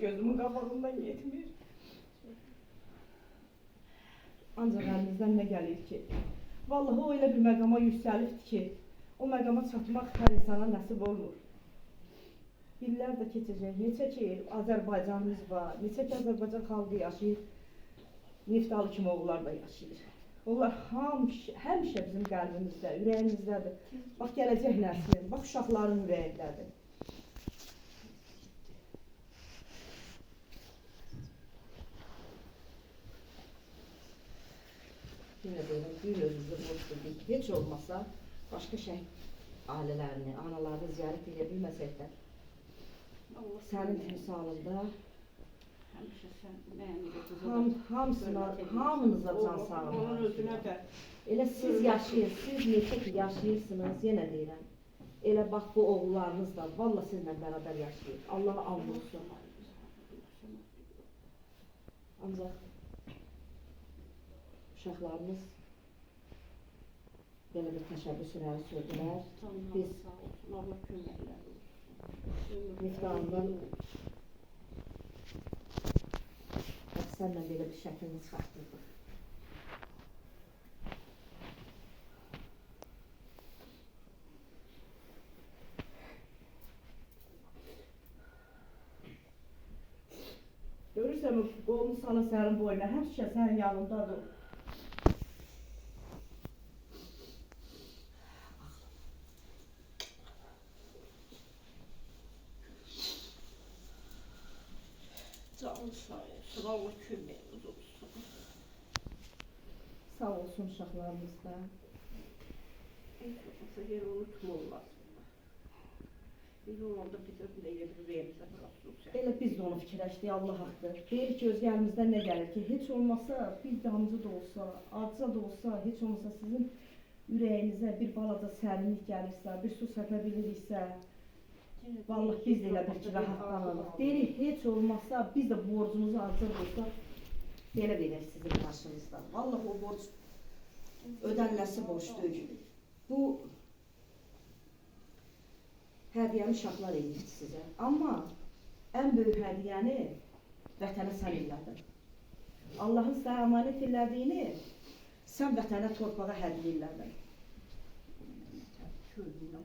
gözümün qabağından getmir. Ancaq əlimizdən nə gəlir ki? Vallahi elə bir məqama yüksəlibdir ki, o məqama çatmaq hər insana nəsib olmur. İllər də keçəcək. Neçə ki Azərbaycanımız var, neçə ki Azərbaycan xalqı yaşayır. Neftalı kimi oğullar da yaşayır. Onlar həmişə, həmişə bizim qəlbimizdə, ürəyimizdədir. Bax gələcək nəslin, bax uşaqların ürəyindədir. Bir özünüzü boş tutun. Heç olmasa başqa şəhid ailələrini, analarını ziyarət edə bilməsək də Allah sənin timsalında həmişə sən ham, hamısına, hamınıza can sağlığı. Onun özünə də Elə siz yaşayın, siz neçə ki yaşayırsınız, yenə deyirəm. Elə bax bu oğullarınız da valla sizlə bərabər yaşayır. Allaha and olsun. Ancaq uşaqlarımız belə bir təşəbbüs irəli sürdülər. Biz. Allah köməkləri olsun. Miftarından bax sənlə belə bir şəklini çıxartdırdıq. Görürsən qolunu sala sənin boynuna, həmişə sənin yanındadır. Sağ olsun. Allah. Sağ olsun uşaqlarımız da. Heç olmasa yer unutmurlar. Bir olanda bizə də verirsə xüsusən. Elə biz də onu fikirləşdik, Allah haqqdır. Deyir ki, öz əlimizdən nə gəlir ki, heç olmasa bir damcı da olsa, acıca da olsa, heç olmasa sizin ürəyinizə bir balaca sərinlik gəlirsə, bir su səpə biliriksə, vallahi biz də elə bir ki, rahatlanırıq. Deyirik, heç olmasa biz də borcumuzu da olsa belə verək sizin qarşınızda. Vallahi o borc ödənləsi borc deyil. Bu hədiyyəni uşaqlar eləyir sizə. Amma ən böyük hədiyyəni vətənə sən elədin. Allahın sənə əmanət elədiyini sən vətənə, torpağa hədiyyə elədin. Köynəylə